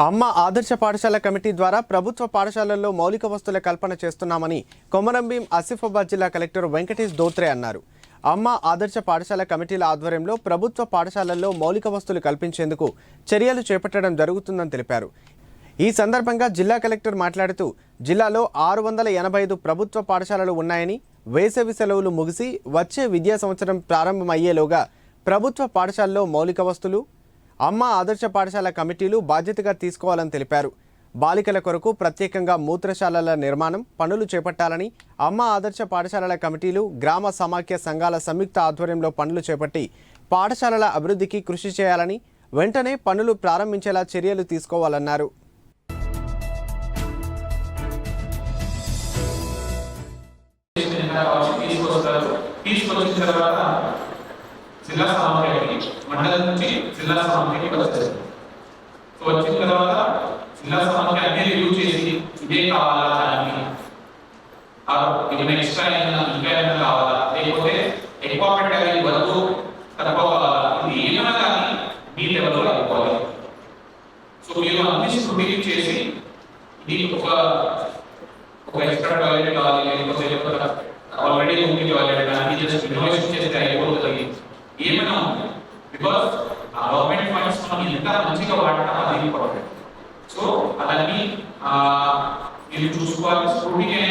అమ్మ ఆదర్శ పాఠశాల కమిటీ ద్వారా ప్రభుత్వ పాఠశాలల్లో మౌలిక వస్తువుల కల్పన చేస్తున్నామని కొమరంభీం ఆసిఫాబాద్ జిల్లా కలెక్టర్ వెంకటేష్ దోత్రే అన్నారు. అమ్మ ఆదర్శ పాఠశాల కమిటీల ఆధ్వర్యంలో ప్రభుత్వ పాఠశాలల్లో మౌలిక వస్తువులు కల్పించేందుకు చర్యలు చేపట్టడం జరుగుతుందని తెలిపారు. ఈ సందర్భంగా జిల్లా కలెక్టర్ మాట్లాడుతూ జిల్లాలో ఆరు వందల ఎనభై ఐదు ప్రభుత్వ పాఠశాలలు ఉన్నాయని వేసవి సెలవులు ముగిసి వచ్చే విద్యా సంవత్సరం ప్రారంభమయ్యేలోగా ప్రభుత్వ పాఠశాలలో మౌలిక వస్తువులు అమ్మ ఆదర్శ పాఠశాల కమిటీలు బాధ్యతగా తీసుకోవాలని తెలిపారు. బాలికల కొరకు ప్రత్యేకంగా మూత్రశాలల నిర్మాణం పనులు చేపట్టాలని అమ్మ ఆదర్శ పాఠశాలల కమిటీలు గ్రామ సమాఖ్య సంఘాల సంయుక్త ఆధ్వర్యంలో పనులు చేపట్టి పాఠశాలల అభివృద్ధికి కృషి చేయాలని వెంటనే పనులు ప్రారంభించేలా చర్యలు తీసుకోవాలన్నారు. తీసుకొచ్చిన తర్వాత జిల్లా జిల్లా సమాఖ్యకి వస్తారు సో వచ్చిన తర్వాత జిల్లా సమాఖ్య అన్ని రివ్యూ చేసి ఇదే కావాలా దానికి ఆ ఏమైనా ఎక్స్ట్రా అయినా ఇంకా ఏమైనా కావాలా లేకపోతే ఎక్కువ పెట్టాలి వద్దు తక్కువ కావాలా ఇది ఏమైనా కానీ మీ లెవెల్లో అయిపోవాలి సో మీరు అన్ని స్క్రూటినీ చేసి ఇది ఒక ఒక ఎక్స్ట్రా టాయిలెట్ కావాలి లేకపోతే ఒక ఆల్రెడీ ఉంది టాయిలెట్ కానీ జస్ట్ ఇన్నోవేషన్ చేస్తే అయిపోతుంది ఏమైనా ఉంది బికాస్ ఆ గవర్నమెంట్ ఫండ్స్ మనం ఎంత మంచిగా వాడటం అది ఇంపార్టెంట్ సో అవన్నీ ఆ, మీరు చూసుకోవాలి స్కూటీకి అయినాక